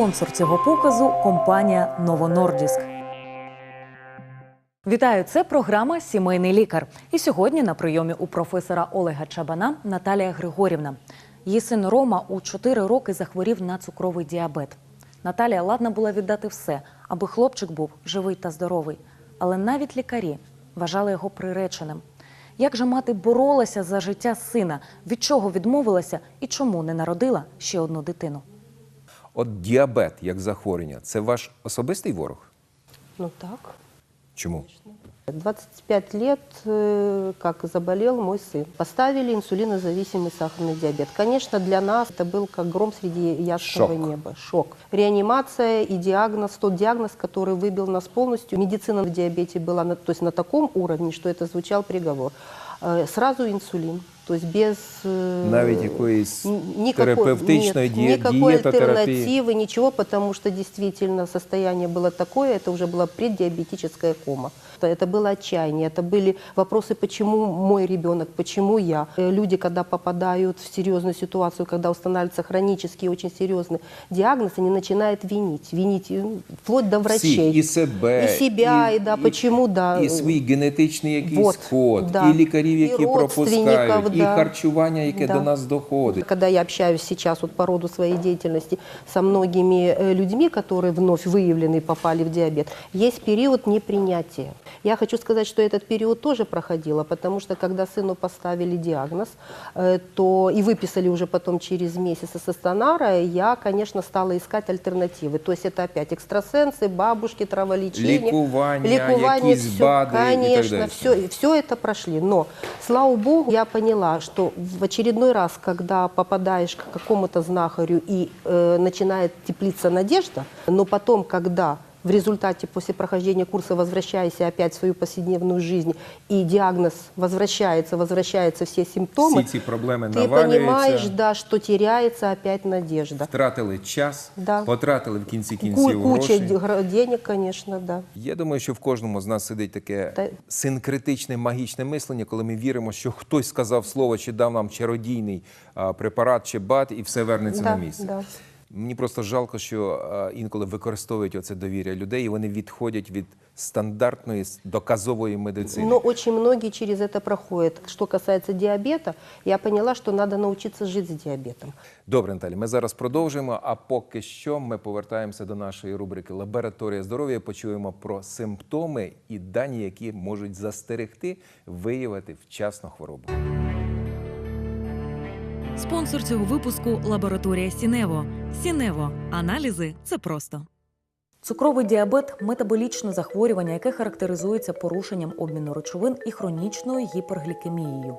Спонсор цього показу компанія Новонордіск. Вітаю! Це програма Сімейний лікар. І сьогодні на прийомі у професора Олега Чабана Наталія Григорівна. Її син Рома у 4 роки захворів на цукровий діабет. Наталія ладна була віддати все, аби хлопчик був живий та здоровий. Але навіть лікарі вважали його приреченим. Як же мати боролася за життя сина, від чого відмовилася і чому не народила ще одну дитину? От діабет як захворювання це ваш особистий ворог? Ну так. Чому? 25 лет, э, как заболел мой сын. Поставили инсулинозависимый сахарный диабет. Конечно, для нас это был как гром среди ясного Шок. неба. Шок. Реанимация и диагноз, тот диагноз, который выбил нас полностью. Медицина в диабете была на, то есть на таком уровне, что это звучал приговор. Э, Сразу инсулин. То есть без... э, Навіть якоїсь Н- никакой- терапевтичної нет, ді... никакой дієтотерапії? альтернативы, ничего, потому что действительно состояние было такое, это уже была преддиабетическая кома. Это- Это было отчаяние, это были вопросы, почему мой ребенок, почему я. Э, Люди, когда попадают в серьезную ситуацию, когда устанавливается хронический, очень серьезный диагноз, они начинают винить, винить э, вплоть до врачей. Всіх, і себе, І себе, і, да, почему, да. і свій генетичний якийсь Вот, код, да. і лікарів, І які родственників, пропускають, і да. харчування, яке Да. до нас доходить. Когда я общаюсь сейчас вот по роду своей деятельности со многими э, людьми, которые вновь выявлены и попали в диабет, есть период непринятия. Я хочу сказать, что этот период тоже проходила, потому что когда сыну поставили диагноз, э, то и выписали уже потом через месяц со стационара, я, конечно, стала искать альтернативы. То есть это опять экстрасенсы, бабушки, траволечение. Лікування, лікування, якісь все, БАДи і так конечно, далі. все, все это прошли. Но, слава богу, я поняла, что в очередной раз, когда попадаешь к какому-то знахарю и э, начинает теплиться надежда, но потом, когда в результате после прохождения курса возвращаешься опять в свою повседневную жизнь, и диагноз возвращается, возвращаются все симптомы, Всі ці проблеми ты понимаешь, навалюються, да, что теряется опять надежда. втратили час, Да. потратили в кінці Ку- кінців куча гроші. денег, конечно, да. Я думаю, що в кожному з нас сидить таке Та- синкретичне магічне мислення, коли ми віримо, що хтось сказав слово чи дав нам чародійний а, препарат чи бат, і все вернеться Да, на місце. да. Мені просто жалко, що інколи використовують оце довір'я людей, і вони відходять від стандартної доказової медицини. Но очень многие через это проходят. Что касается диабета, я поняла, что надо научиться жить с диабетом. Добре, Наталі, ми зараз продовжуємо. А поки що ми повертаємося до нашої рубрики Лабораторія здоров'я. Почуємо про симптоми і дані, які можуть застерегти виявити вчасно хворобу. Спонсор цього випуску лабораторія Сінево. Сінево. Аналізи це просто. Цукровий діабет метаболічне захворювання, яке характеризується порушенням обміну речовин і хронічною гіперглікемією.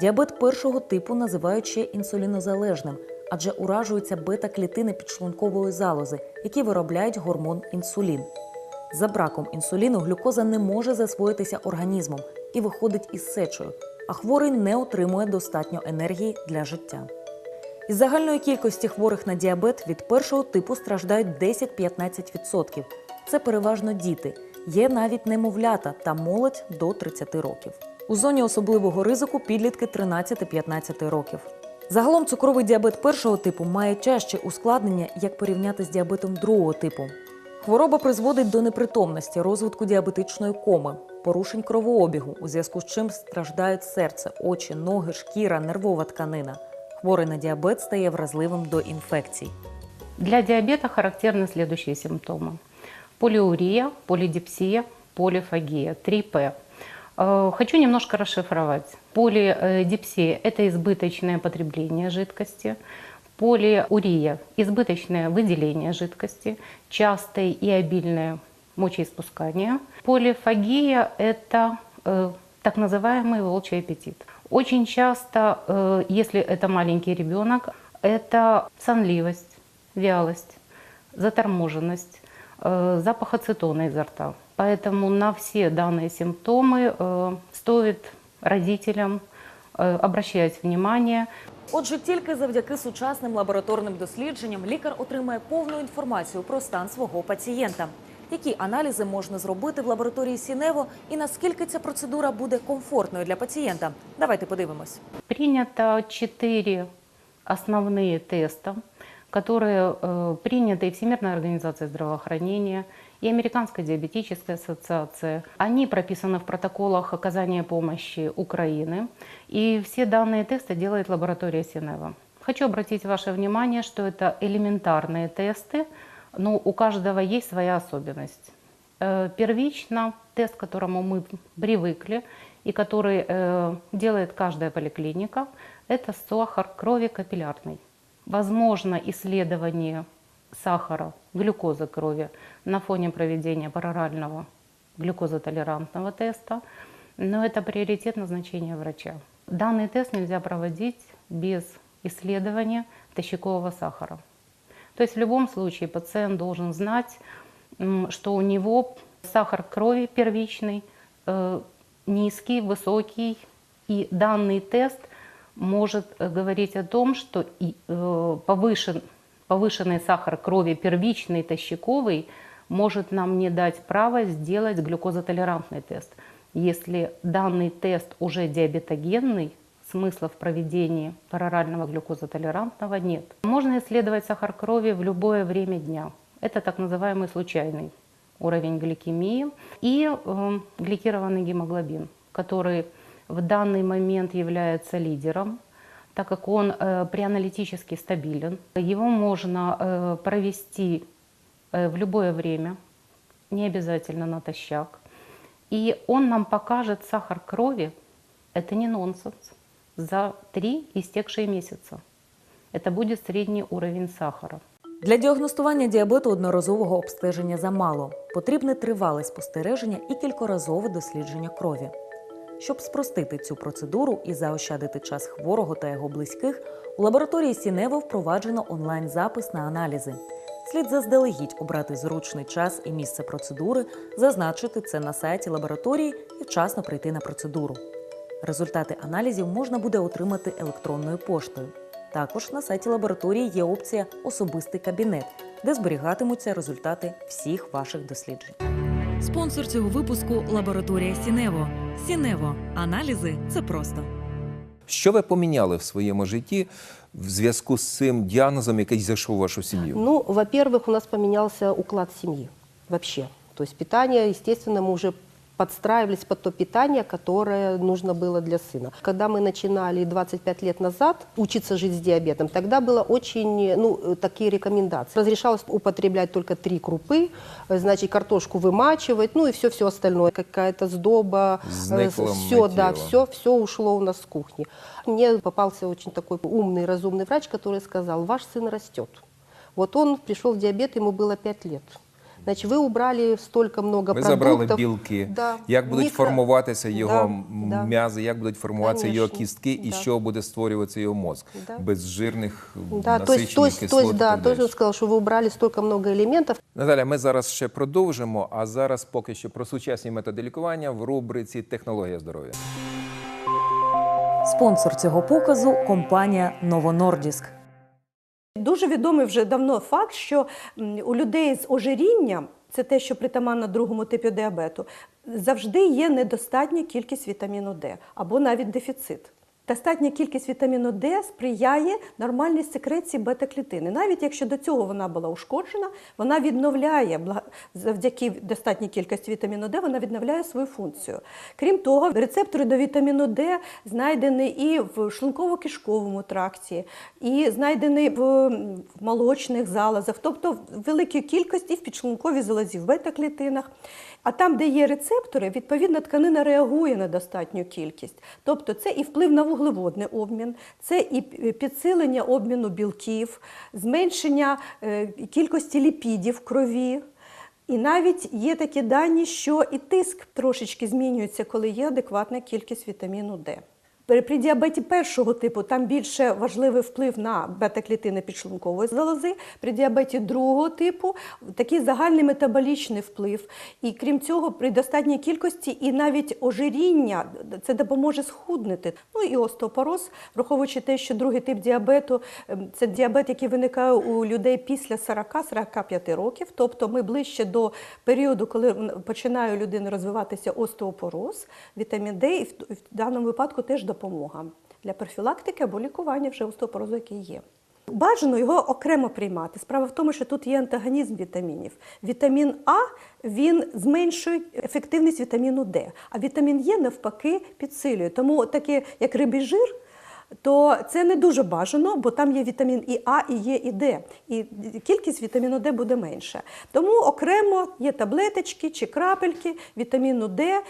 Діабет першого типу називають ще інсулінозалежним, адже уражуються бета-клітини підшлункової залози, які виробляють гормон інсулін. За браком інсуліну глюкоза не може засвоїтися організмом і виходить із сечою, а хворий не отримує достатньо енергії для життя. Із загальної кількості хворих на діабет від першого типу страждають 10-15%. Це переважно діти. Є навіть немовлята та молодь до 30 років. У зоні особливого ризику підлітки 13-15 років. Загалом цукровий діабет першого типу має тяжче ускладнення, як порівняти з діабетом другого типу. Хвороба призводить до непритомності, розвитку діабетичної коми, порушень кровообігу, у зв'язку з чим страждають серце, очі, ноги, шкіра, нервова тканина. Хворий на діабет стає вразливим до інфекцій. Для диабета характерны следующие симптомы. Полиурия, полидипсия, полифагия, 3П. Э, Хочу немножко расшифровать. Полидипсия – это избыточное потребление жидкости. Полиурия – избыточное выделение жидкости, частое и обильное мочеиспускание. Полифагия – это э, так называемый волчий аппетит. Очень часто, э, если это маленький ребенок, это сонливость, вялость, заторможенность, э, запах ацетона изо рта. Поэтому на все данные симптомы э, стоит родителям э, обращать внимание. Отже, тільки завдяки сучасним лабораторним дослідженням лікар отримає повну інформацію про стан свого пацієнта. Які аналізи можна зробити в лабораторії Сінево і наскільки ця процедура буде комфортною для пацієнта? Давайте подивимось. Принято четыре основные теста, которые э, приняты и Всемирной организацией здравоохранения, и Американской диабетической ассоциацией. Они прописаны в протоколах оказания помощи Украины, и все данные тесты делает лаборатория Синева. Хочу обратить ваше внимание, что это элементарные тесты, но у каждого есть своя особенность. Э, Первично тест, к которому мы привыкли и который э, делает каждая поликлиника, это сахар крови капиллярный. Возможно исследование сахара, глюкозы крови на фоне проведения парорального глюкозотолерантного теста, но это приоритет назначения врача. Данный тест нельзя проводить без исследования тощакового сахара. То есть в любом случае пациент должен знать, м, что у него сахар крови первичный э, низкий, высокий, и данный тест может э, говорить о том, что и, э, повышен, повышенный сахар крови первичный тощаковый может нам не дать право сделать глюкозотолерантный тест. Если данный тест уже диабетогенный, смысла в проведении парорального глюкозотолерантного нет. Можно исследовать сахар крови в любое время дня. Это так называемый случайный уровень гликемии и э, гликированный гемоглобин, который в данный момент является лидером, так как он э, преаналитически стабилен. Его можно э, провести э, в любое время, не обязательно натощак. И он нам покажет сахар крови, это не нонсенс, за три истекшие месяца. Это будет средний уровень сахара. Для діагностування діабету одноразового обстеження замало. Потрібне тривале спостереження і кількоразове дослідження крові. Щоб спростити цю процедуру і заощадити час хворого та його близьких, у лабораторії Сінево впроваджено онлайн-запис на аналізи. Слід заздалегідь обрати зручний час і місце процедури, зазначити це на сайті лабораторії і вчасно прийти на процедуру. Результати аналізів можна буде отримати електронною поштою. Також на сайті лабораторії є опція Особистий кабінет, де зберігатимуться результати всіх ваших досліджень. Спонсор цього випуску лабораторія Сінево. Сінево. Аналізи це просто. Що ви поміняли в своєму житті в зв'язку з цим діагнозом, який зайшов у вашу сім'ю? Ну, во-первых, у нас поменялся уклад семьи вообще. То есть питание, естественно, мы уже подстраивались под то питание, которое нужно было для сына. Когда мы начинали 25 лет назад учиться жить с диабетом, тогда было очень, ну, э, такие рекомендации. Разрешалось употреблять только три крупы, э, значит, картошку вымачивать, ну и все-все остальное. Какая-то сдоба, Зникло все, да, миттєво. все, все ушло у нас с кухни. Мне попался очень такой умный, разумный врач, который сказал, ваш сын растет. Вот он пришел в диабет, ему было 5 лет. Значит, вы убрали столько много Ми продуктов. забрали білки, Да, як будуть мікро- формуватися його Да, м- да. м'язи, як будуть формуватися його Конечно, кістки, і да. що буде створюватися його мозк Да. без жирних Да, то есть, то насичених есть, то кислот. есть, і да, так то есть далі. он сказал, что вы убрали столько много элементов. Наталя, ми зараз ще продовжимо. А зараз поки що про сучасні методи лікування в рубриці Технологія здоров'я. Спонсор цього показу компанія Новонордіск. Дуже відомий вже давно факт, що у людей з ожирінням, це те, що притаманно другому типу діабету, завжди є недостатня кількість вітаміну Д або навіть дефіцит. Достатня кількість вітаміну Д сприяє нормальній секреції бета-клітини. Навіть якщо до цього вона була ушкоджена, вона відновляє завдяки достатній кількості вітаміну Д, вона відновляє свою функцію. Крім того, рецептори до вітаміну Д знайдені і в шлунково-кишковому тракті, і знайдені в молочних залозах, тобто в великій кількості в підшлунковій залозі, в бета-клітинах. А там, де є рецептори, відповідно тканина реагує на достатню кількість. Тобто це і вплив на вуглеводний обмін, це і підсилення обміну білків, зменшення е, кількості ліпідів в крові. І навіть є такі дані, що і тиск трошечки змінюється, коли є адекватна кількість вітаміну Д. При діабеті першого типу там більше важливий вплив на бета-клітини підшлункової залози. При діабеті другого типу такий загальний метаболічний вплив. І крім цього, при достатній кількості і навіть ожиріння це допоможе схуднити. Ну і остеопороз, враховуючи те, що другий тип діабету ем, це діабет, який виникає у людей після 40-45 років. Тобто ми ближче до періоду, коли починає у людини розвиватися остеопороз, вітамін Д, і в, даному випадку теж допомога для профілактики або лікування вже остеопорозу, який є. Бажано його окремо приймати. Справа в тому, що тут є антагонізм вітамінів. Вітамін А він зменшує ефективність вітаміну Д, а вітамін Е навпаки підсилює. Тому таке, як рибий жир, то це не дуже бажано, бо там є вітамін і А, і Е, і Д. І кількість вітаміну Д буде менша. Тому окремо є таблеточки чи крапельки вітаміну Д.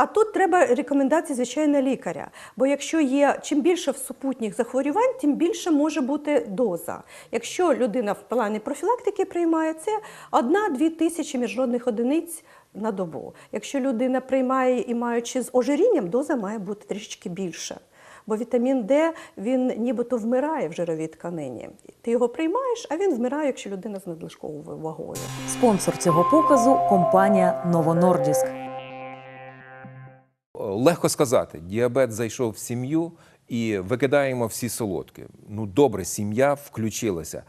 А тут треба рекомендації, звичайно, лікаря. Бо якщо є чим більше в супутніх захворювань, тим більше може бути доза. Якщо людина в плані профілактики приймає, це одна-дві тисячі міжнародних одиниць на добу. Якщо людина приймає і маючи з ожирінням, доза має бути трішечки більша. Бо вітамін Д він нібито вмирає в жировій тканині. Ти його приймаєш, а він вмирає, якщо людина з надлишковою вагою. Спонсор цього показу компанія Новонордіск. Легко сказати, діабет зайшов в сім'ю і викидаємо всі солодкі. Ну добре, сім'я включилася.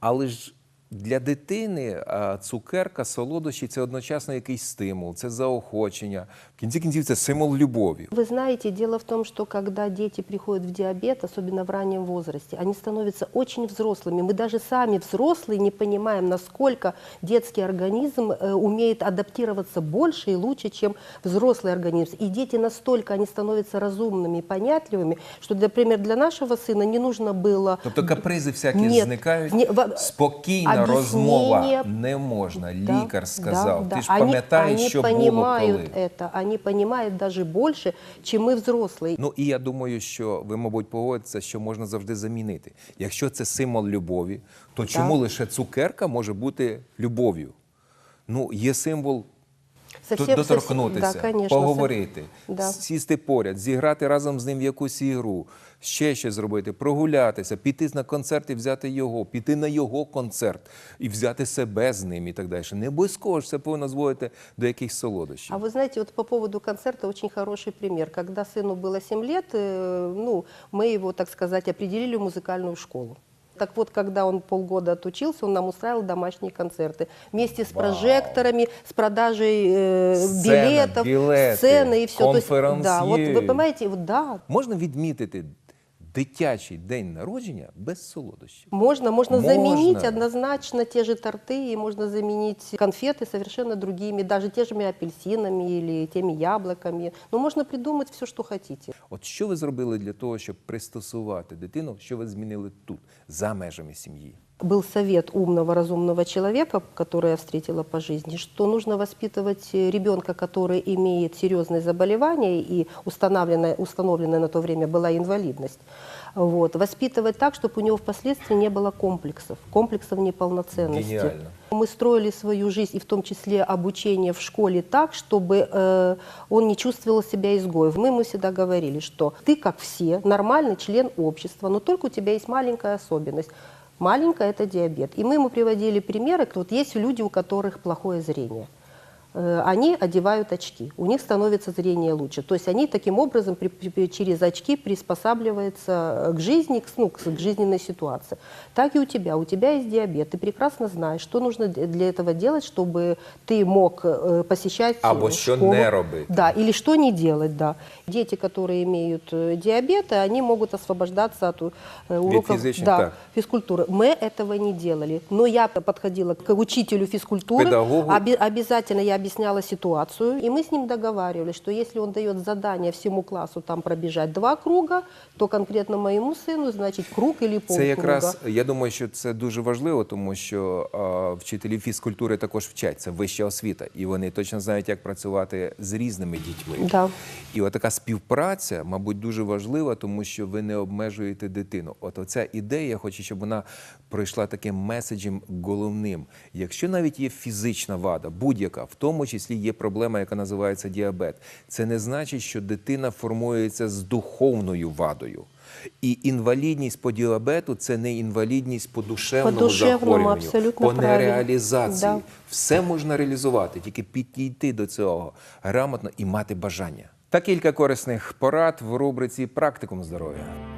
Але ж для дитини а, цукерка, солодощі це одночасно якийсь стимул, це заохочення. В кінці кінців це символ любові. Вы знаете, дело в том, что когда дети приходят в диабет, особенно в раннем возрасте, они становятся очень взрослыми. Мы даже сами взрослые не понимаем, насколько детский организм э, умеет адаптироваться больше и лучше, чем взрослый организм. И дети настолько они становятся разумными и понятливыми, что, например, для нашего сына не нужно было Тобто капризи всякі Ні, зникають. ні, ва- Спокійна об'яснення- розмова не можна. Да, Лікар сказав. да, Ти ж да. Они- пам'ятаєш, они що було понимают коли. это, они понимают даже больше, чем мы взрослые. Ну і я думаю, що ви, мабуть, погодитеся, що можна завжди замінити. Якщо це символ любові, то чому лише цукерка може бути любов'ю? Ну, є символ Совсем- Тут доторкнутися, совсем- да, конечно, поговорити, Да. сісти поряд, зіграти разом з ним в якусь ігру, ще щось зробити, прогулятися, піти на концерт і взяти його, піти на його концерт і взяти себе з ним і так далі. Не обов'язково ж це повинно зводити до якихось солодощів. А вы знаете, вот по поводу концерта очень хороший пример. Когда сыну было 7 лет, э, ну, мы его, так сказать, определили в музыкальную школу. Так вот, когда он полгода отучился, он нам устраивал домашние концерты. Вместе с прожекторами, с продажей э, Сцена, билетов, билеты, сцены и все. да, вот конферансье. вы понимаете, вот да, Можна відмітити дитячий день народження без солодощів. Можно, можно, Можно. заменить однозначно те же торты, и можно заменить конфеты совершенно другими, даже те же апельсинами или теми яблоками. Ну, можно придумать все, что хотите. От що ви зробили для того, щоб пристосувати дитину, що ви змінили тут, за межами сім'ї? Был совет умного, разумного человека, который я встретила по жизни, что нужно воспитывать э, ребенка, который имеет серьезные заболевания и установленная, установленная на то время была инвалидность. Вот, воспитывать так, чтобы у него впоследствии не было комплексов, комплексов неполноценности. Гениально. Мы строили свою жизнь, и в том числе обучение в школе так, чтобы э, он не чувствовал себя изгоем. Мы ему всегда говорили, что ты, как все, нормальный член общества, но только у тебя есть маленькая особенность. Маленькая – это диабет. И мы ему приводили примеры. Вот есть люди, у которых плохое зрение. Э, Они одевают очки, у них становится зрение лучше. То есть они таким образом при- при- через очки приспосабливаются э, к жизни, к, ну, к к жизненной ситуации. Так и у тебя. У тебя есть диабет. Ты прекрасно знаешь, что нужно для этого делать, чтобы ты мог э, посещать Або школу. не робити. Да, или что не делать, да. Дети, которые имеют диабет, они могут освобождаться от уроков да, так. физкультуры. Мы этого не делали. Но я подходила к учителю физкультуры, Педагогу. оби- обязательно я объясняла ситуацию, и мы с ним договаривались, что если он дает задание всему классу там пробежать два круга, то конкретно моему сыну, значит, круг или полкруга. Це якраз я думаю, що це дуже важливо, тому що а, вчителі фізкультури також вчать. Це вища освіта, і вони точно знають, як працювати з різними дітьми. Да. І от така співпраця, мабуть, дуже важлива, тому що ви не обмежуєте дитину. От оця ідея, я хочу, щоб вона пройшла таким меседжем головним. Якщо навіть є фізична вада, будь-яка, в тому числі є проблема, яка називається діабет, це не значить, що дитина формується з духовною вадою. І інвалідність по діабету це не інвалідність по душевному, По душевному, захворюванню, абсолютно по нереалізації. Да. Все можна реалізувати, тільки підійти до цього грамотно і мати бажання. Та кілька корисних порад в рубриці Практикум здоров'я.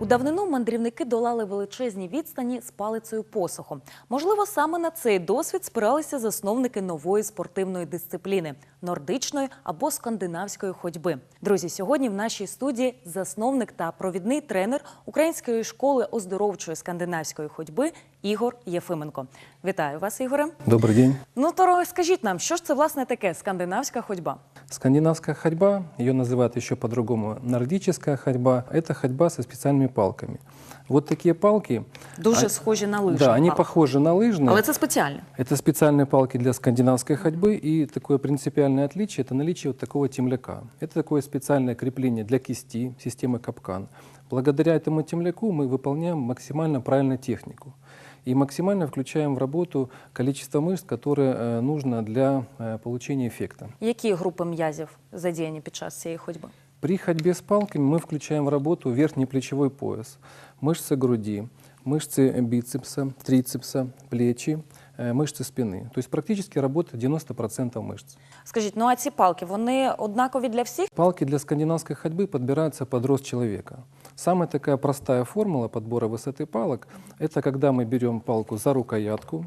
У давнину мандрівники долали величезні відстані з палицею посохом. Можливо, саме на цей досвід спиралися засновники нової спортивної дисципліни нордичної або скандинавської ходьби. Друзі, сьогодні в нашій студії засновник та провідний тренер української школи оздоровчої скандинавської ходьби Ігор Єфименко. Вітаю вас, Ігоре. Добрый день. Ну то розкажіть нам, що ж це власне таке скандинавська ходьба? Скандинавская ходьба, ее называют еще по-другому нордическая ходьба, это ходьба со специальными палками. Вот такие палки, Дуже А- схожі на лижі. да, они палки. похожи на лыжные. Але це спеціальні. Это специальные палки для скандинавской ходьбы, и такое принципиальное отличие – это наличие вот такого темляка. Это такое специальное крепление для кисти, системы капкан. Благодаря этому темляку мы выполняем максимально правильную технику. И максимально включаем в работу количество мышц, которое э, нужно для э, получения эффекта. Які групи м'язів задіяні під час цієї ходьби? При ходьбе с палками мы включаем в работу верхний плечевой пояс, мышцы груди, мышцы бицепса, трицепса, плечи, э, мышцы спины. То есть практически работает 90% мышц. Скажіть, ну а ці палки вони однакові для всіх? Палки для скандинавской ходьбы подбираются под рост человека. Самая такая простая формула подбора высоты палок – это когда мы берем палку за рукоятку,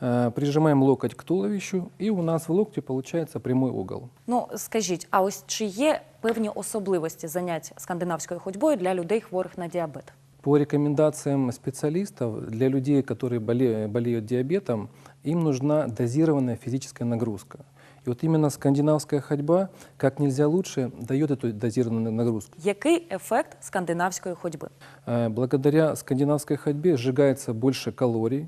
э, прижимаем локоть к туловищу, и у нас в локте получается прямой угол. Ну скажіть, а ось чи є певні особливості занять скандинавською ходьбою для людей хворих на діабет? По рекомендациям специалистов, для людей, которые боле- болеют диабетом, им нужна дозированная физическая нагрузка. И вот именно скандинавская ходьба как нельзя лучше дает эту дозированную нагрузку. Який ефект скандинавської ходьби? Э, Благодаря скандинавской ходьбе сжигается больше калорий.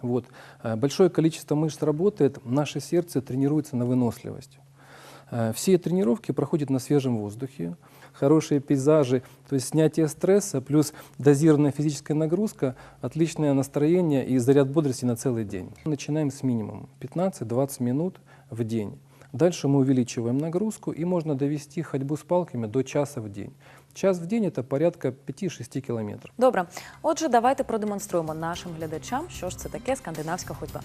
Вот. Э, Большое количество мышц работает, наше сердце тренируется на выносливость. Э, Все тренировки проходят на свежем воздухе, хорошие пейзажи, то есть снятие стресса плюс дозированная физическая нагрузка, отличное настроение и заряд бодрости на целый день. Начинаем с минимума 15-20 минут в день. Дальше мы увеличиваем нагрузку и можно довести ходьбу с палками до часа в день. Час в день это порядка 5-6 километров. Добре, отже, давайте продемонструємо нашим глядачам, що ж це таке скандинавська ходьба.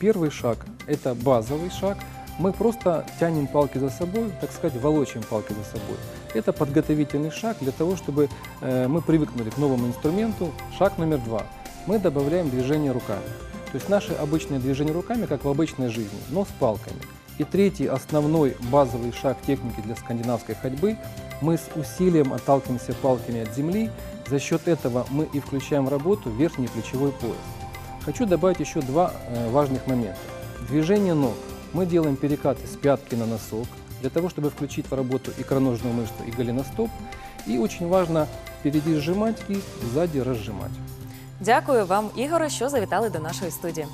Первый шаг – это базовый шаг. Мы просто тянем палки за собой, так сказать, волочим палки за собой. Это подготовительный шаг для того, чтобы э, мы привыкнули к новому инструменту. Шаг номер два. Мы добавляем движение руками. То есть наши обычные движения руками, как в обычной жизни, но с палками. И третий основной базовый шаг техники для скандинавской ходьбы – мы с усилием отталкиваемся палками от земли. За счет этого мы и включаем в работу верхний плечевой пояс. Хочу добавить еще два э, важных момента. Движение ног. Мы делаем перекаты с пятки на носок, для того, чтобы включить в работу икроножную мышцу и голеностоп. И очень важно впереди сжимать кисть, сзади разжимать. Дякую вам, Ігоре, що завітали до нашої студії.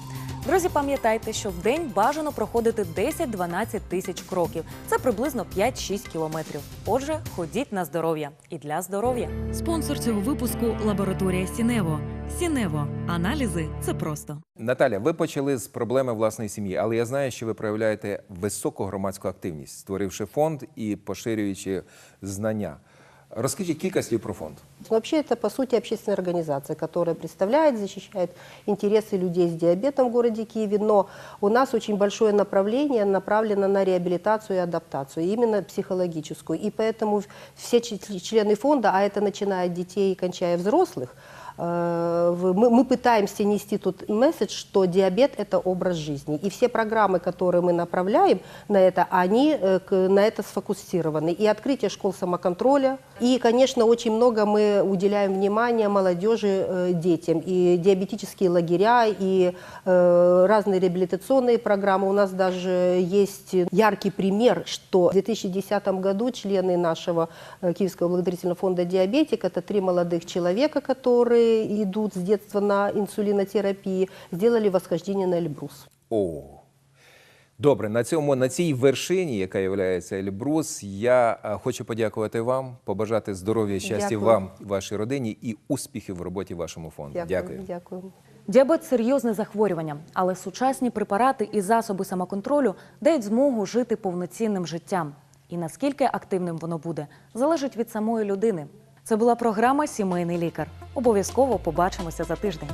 Друзі, пам'ятайте, що в день бажано проходити 10-12 тисяч кроків. Це приблизно 5-6 кілометрів. Отже, ходіть на здоров'я і для здоров'я. Спонсор цього випуску лабораторія Сінево. Сінево. Аналізи це просто. Наталя, ви почали з проблеми власної сім'ї, але я знаю, що ви проявляєте високу громадську активність, створивши фонд і поширюючи знання. Розкажіть кілька слів про фонд. Вообще это, по сути, общественная организация, которая представляет, защищает интересы людей с диабетом в городе Киеве, но у нас очень большое направление направлено на реабилитацию и адаптацию, именно психологическую. И поэтому все ч- члены фонда, а это начиная от детей и кончая взрослых, э, в- мы, мы пытаемся нести тут месседж, что диабет – это образ жизни. И все программы, которые мы направляем на это, они э, на это сфокусированы. И открытие школ самоконтроля. И, конечно, очень много мы уделяем внимания молодежи, э, детям. И диабетические лагеря, и э, разные реабилитационные программы. У нас даже есть яркий пример, что в 2010 году члены нашего э, Киевского благодарительного фонда «Диабетик» – это три молодых человека, которые идут с детства на инсулинотерапии, сделали восхождение на Эльбрус. О. Добре, на цьому на цій вершині, яка є Ельбрус, я хочу подякувати вам, побажати здоров'я, щастя Дякую. вам, вашій родині і успіхів в роботі вашому фонду. Дякую. Дякую. Діабет серйозне захворювання, але сучасні препарати і засоби самоконтролю дають змогу жити повноцінним життям. І наскільки активним воно буде, залежить від самої людини. Це була програма Сімейний лікар. Обов'язково побачимося за тиждень.